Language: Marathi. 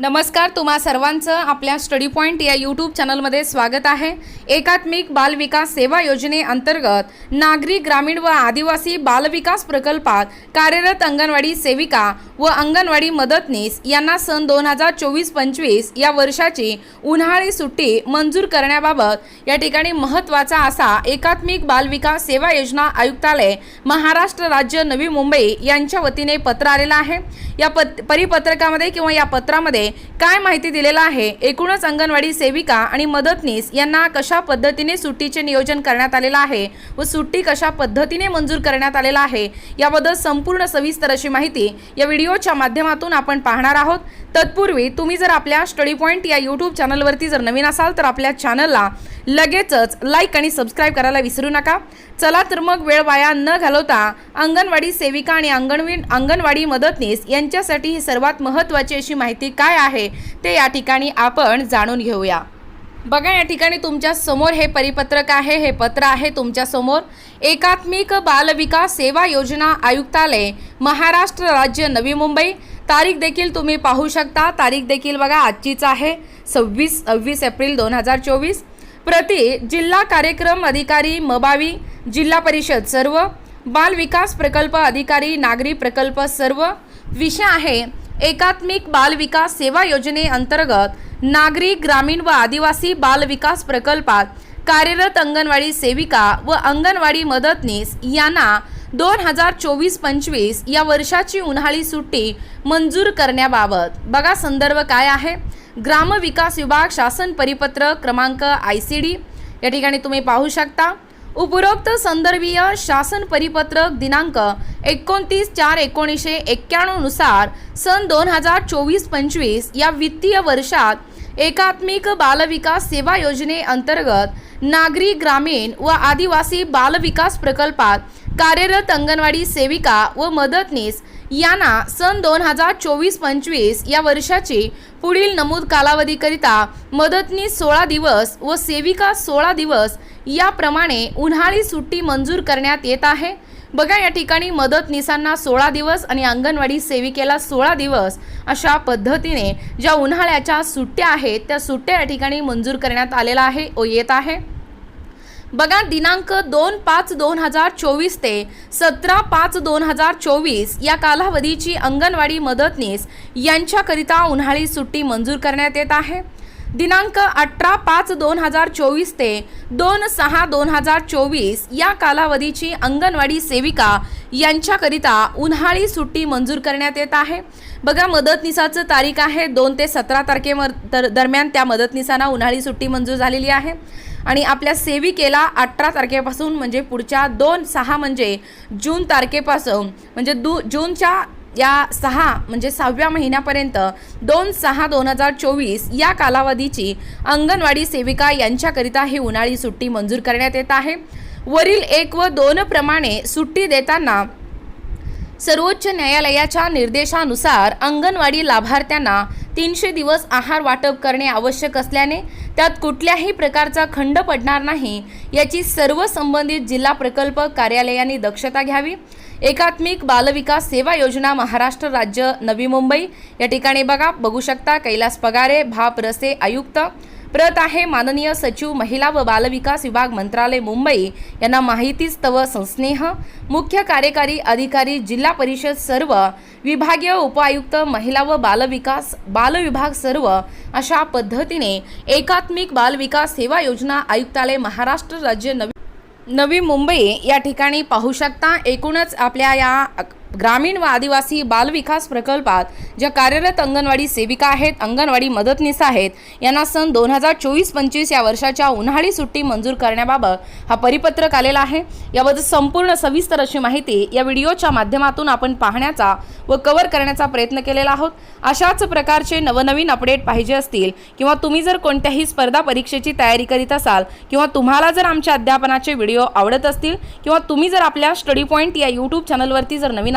नमस्कार तुम्हा सर्वांचं आपल्या स्टडी पॉईंट या यूट्यूब चॅनलमध्ये स्वागत आहे. एकात्मिक बालविकास सेवा योजनेअंतर्गत नागरी ग्रामीण व आदिवासी बालविकास प्रकल्पात कार्यरत अंगणवाडी सेविका व अंगणवाडी मदतनीस यांना सन दोन हजार चोवीस पंचवीस या वर्षाची उन्हाळी सुट्टी मंजूर करण्याबाबत या ठिकाणी महत्त्वाचा असा एकात्मिक बालविकास सेवा योजना आयुक्तालय महाराष्ट्र राज्य नवी मुंबई यांच्या वतीने पत्र आलेलं आहे. या पत परिपत्रकामध्ये किंवा या पत्रामध्ये काय माहिती दिलेलं आहे? एकूणच अंगणवाडी सेविका आणि मदतनीस यांना कशा पद्धतीने सुट्टीचे नियोजन करण्यात आलेलं आहे व सुट्टी कशा पद्धतीने मंजूर करण्यात आलेला आहे याबद्दल संपूर्ण सविस्तर अशी माहिती या व्हिडिओच्या माध्यमातून आपण पाहणार आहोत. तत्पूर्वी तुम्ही जर आपल्या स्टडी पॉईंट या यूट्यूब चॅनलवरती जर नवीन असाल तर आपल्या चॅनलला लगेचच लाईक आणि सबस्क्राईब करायला विसरू नका. चला तर मग वेळ वाया न घालवता अंगणवाडी सेविका आणि अंगणवी अंगणवाडी मदतनीस यांच्यासाठी ही सर्वात महत्त्वाची अशी माहिती काय आहे ते या ठिकाणी आपण जाणून घेऊया. बघा या ठिकाणी तुमच्यासमोर हे परिपत्रक आहे हे पत्र आहे तुमच्यासमोर. एकात्मिक बालविकास सेवा योजना आयुक्तालय महाराष्ट्र राज्य नवी मुंबई. तारीख देखील तुम्ही पाहू शकता. तारीख देखील बघा आजचीच आहे सव्वीस सव्वीस एप्रिल दोन हजार चोवीस. प्रति जिल्हा कार्यक्रम अधिकारी मबावी जिल्हा परिषद सर्व. बाल विकास प्रकल्प अधिकारी नागरी प्रकल्प सर्व. विषय आहे एकात्मिक बाल विकास सेवा योजनेअंतर्गत नागरी ग्रामीण व आदिवासी बाल विकास प्रकल्पात कार्यरत अंगणवाडी सेविका व अंगणवाडी मदतनीस यांना दोन हजार चोवीस पंचवीस या वर्षाची उन्हाळी सुट्टी मंजूर करण्याबाबत बघा संदर्भ काय आहे. ग्रामविकास विभाग शासन परिपत्र क्रमांक आय सी डी या ठिकाणी तुम्ही पाहू शकता. उपरोक्त संदर्भीय शासन परिपत्रक दिनांक एकोणतीस चार एकोणीसशे एक्क्याण्णवनुसार सन दोन हजार चोवीस पंचवीस या वित्तीय वर्षात एकात्मिक बालविकास सेवा योजनेअंतर्गत नागरी ग्रामीण व आदिवासी बालविकास प्रकल्पात कार्यरत अंगणवाडी सेविका व मदतनीस यांना सन दोन हजार चोवीस पंचवीस या वर्षाची पुढील नमूद कालावधीकरिता मदतनीस सोळा दिवस व सेविका सोळा दिवस याप्रमाणे उन्हाळी सुट्टी मंजूर करण्यात येत आहे. बघा या ठिकाणी मदतनीसांना सोळा दिवस आणि अंगणवाडी सेविकेला सोळा दिवस अशा पद्धतीने ज्या उन्हाळ्याच्या सुट्ट्या आहेत त्या सुट्ट्या या ठिकाणी मंजूर करण्यात आलेला आहे व येत आहे. बघा दिनांक दोन पाच दोन हजार चोवीस ते सतरा पाच दोन हजार चोवीस या कालावधीची अंगणवाडी मदतनीस यांच्याकरिता उन्हाळी सुट्टी मंजूर करण्यात येत आहे. दिनांक अठरा पाच दोन हजार चोवीस ते दोन सहा दोन हजार चोवीस या कालावधीची अंगणवाडी सेविका यांच्याकरिता उन्हाळी सुट्टी मंजूर करण्यात येत आहे. बघा मदतनिसाचं तारीख आहे दोन ते सतरा तारखेवर दर दरम्यान त्या मदतनिसांना उन्हाळी सुट्टी मंजूर झालेली आहे. आणि आपल्या सेविकेला अठरा तारखेपासून म्हणजे पुढच्या दोन सहा म्हणजे जून तारखेपासून म्हणजे दू जूनच्या या सहा म्हणजे सहाव्या महिन्यापर्यंत दोन सहा दोन हजार चोवीस या कालावधीची अंगणवाडी सेविका यांच्याकरिता ही उन्हाळी सुट्टी मंजूर करण्यात येत आहे. वरील एक व दोन प्रमाणे सुट्टी देताना सर्वोच्च न्यायालयाच्या निर्देशानुसार अंगणवाडी लाभार्थ्यांना तीनशे दिवस आहार वाटप करणे आवश्यक असल्याने त्यात कुठल्याही प्रकारचा खंड पडणार नाही याची सर्व संबंधित जिल्हा प्रकल्प कार्यालयांनी दक्षता घ्यावी. एकात्मिक बालविकास सेवा योजना महाराष्ट्र राज्य नवी मुंबई. या ठिकाणी बघा बघू शकता कैलास पगारे भाप रसे आयुक्त. प्रत आहे माननीय सचिव महिला व बालविकास विभाग मंत्रालय मुंबई. यांना माहितीच तव संस्नेह मुख्य कार्यकारी अधिकारी जिल्हा परिषद सर्व विभागीय उपायुक्त महिला व बालविकास बालविभाग सर्व अशा पद्धतीने एकात्मिक बालविकास सेवा योजना आयुक्तालय महाराष्ट्र राज्य नवी नवी मुंबई या ठिकाणी पाहू शकता. एकूणच आपल्या या ग्रामीण व आदिवासी बालविकास प्रकल्पात ज्या कार्यरत अंगणवाडी सेविका आहेत अंगणवाडी मदतनीस आहेत यांना सन दोन हजार चोवीस पंचवीस या वर्षाच्या उन्हाळी सुट्टी मंजूर करण्याबाबत हा परिपत्रक आलेला आहे. याबद्दल संपूर्ण सविस्तर अशी माहिती या व्हिडिओच्या माध्यमातून आपण पाहण्याचा व कव्हर करण्याचा प्रयत्न केलेला आहोत. अशाच प्रकारचे नवनवीन अपडेट पाहिजे असतील किंवा तुम्ही जर कोणत्याही स्पर्धा परीक्षेची तयारी करीत असाल किंवा तुम्हाला जर आमच्या अध्यापनाचे व्हिडिओ आवडत असतील किंवा तुम्ही जर आपल्या स्टडी पॉईंट या यूट्यूब चॅनलवरती जर नवीन